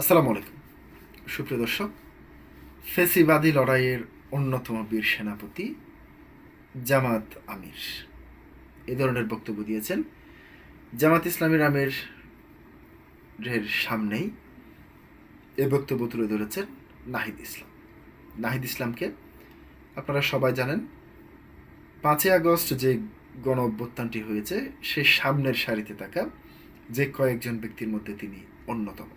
আসসালামু আলাইকুম। সুপ্রিয় দর্শক, ফেসিবাদী লড়াইয়ের অন্যতম বীর সেনাপতি জামাত আমির। এ ধরনের বক্তব্য দিয়েছেন জামাত ইসলামের আমির এর সামনেই। এ বক্তব্য তুলে ধরেছেন নাহিদ ইসলাম। নাহিদ ইসলামকে আপনারা সবাই জানেন, পাঁচই আগস্ট যে গণ অভ্যুত্থানটি হয়েছে সেই সামনের সারিতে থাকা যে কয়েকজন ব্যক্তির মধ্যে তিনি অন্যতম।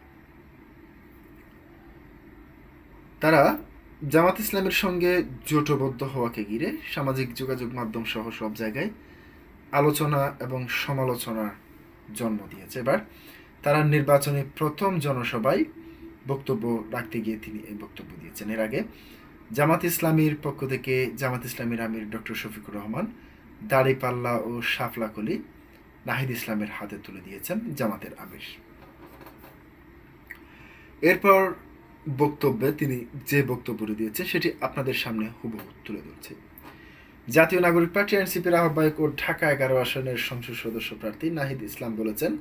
তারা জামাত ইসলামের সঙ্গে জোটবদ্ধ হওয়াকে ঘিরে সামাজিক যোগাযোগ মাধ্যম সহ সব জায়গায় আলোচনা এবং সমালোচনার জন্ম দিয়েছে। এবার তারা নির্বাচনে প্রথম জনসভায় বক্তব্য রাখতে গিয়ে তিনি এই বক্তব্য দিয়েছেন। এর আগে জামাত ইসলামীর পক্ষ থেকে জামাত ইসলামীর আমির ডক্টর শফিকুর রহমান দাড়িপাল্লা ও শাফলাকলি নাহিদ ইসলামের হাতে তুলে দিয়েছেন জামাতের আমির। এরপর বক্তব্যে তিনি যে বক্তব্যটি দিয়েছে সেটি আপনাদের সামনে হুবহু তুলে ধরছে। জাতীয় নাগরিক পার্টি এনসিপির আহ্বায়ক ও ঢাকা এগারো আসনের সংসদ সদস্য প্রার্থী নাহিদ ইসলাম বলেছেন,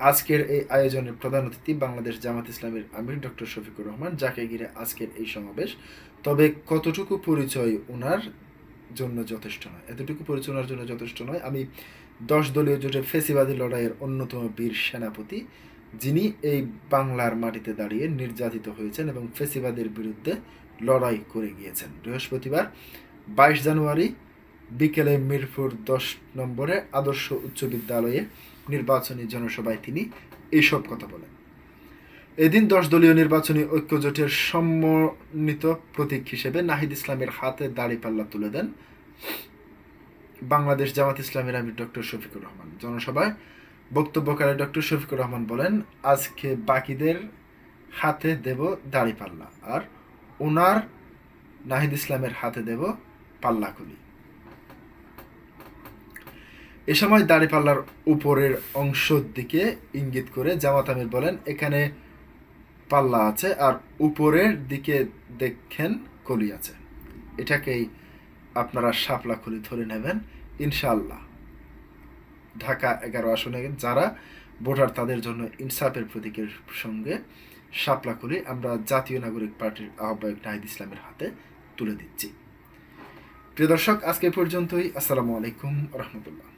আজকের এই আয়োজনের প্রধান অতিথি বাংলাদেশ জামাত ইসলামের আমির ডক্টর শফিকুর রহমান, যাকে ঘিরে আজকের এই সমাবেশ। তবে কতটুকু পরিচয় ওনার জন্য যথেষ্ট নয়। এতটুকু পরিচয় ওনার জন্য যথেষ্ট নয়। আমি দশ দলীয় জোটের ফেসিবাদী লড়াইয়ের অন্যতম বীর সেনাপতি যিনি এই বাংলার মাটিতে দাঁড়িয়ে নির্যাতিত হয়েছেন এবং ফেসিবাদের বিরুদ্ধে লড়াই করে গিয়েছেন। বৃহস্পতিবার, বাইশ জানুয়ারি, বিকেলে মিরপুর দশ নম্বরে আদর্শ উচ্চ বিদ্যালয়ে নির্বাচনী জনসভায় তিনি এইসব কথা বলেন। এদিন দশ দলীয় নির্বাচনী ঐক্যজোটের সম্মানিত প্রতীক হিসেবে নাহিদ ইসলামের হাতে দাড়িপাল্লা তুলে দেন বাংলাদেশ জামাত ইসলামের আমির ডক্টর শফিকুর রহমান। জনসভায় বক্তব্যকারে ডক্টর শফিকুর রহমান বলেন, আজকে বাকিদের হাতে দেব দাড়িপাল্লা আর ওনার নাহিদ ইসলামের হাতে দেব পাল্লাকুলি এ সময় দাড়িপাল্লার উপরের অংশের দিকে ইঙ্গিত করে জামাত আমির বলেন, এখানে পাল্লা আছে, আর উপরের দিকে দেখেন কলি আছে। এটাকেই আপনারা শাপলা খুলি ধরে নেবেন, ইনশাআল্লাহ। ঢাকা এগারো আসনে যারা ভোটার তাদের জন্য ইনসাফের প্রতীকের সঙ্গে সাপলা করে আমরা জাতীয় নাগরিক পার্টির আহ্বায়ক নাহিদ ইসলামের হাতে তুলে দিচ্ছি। প্রিয় দর্শক, আজকে পর্যন্তই। আসসালামু আলাইকুম রহমতুল্লাহ।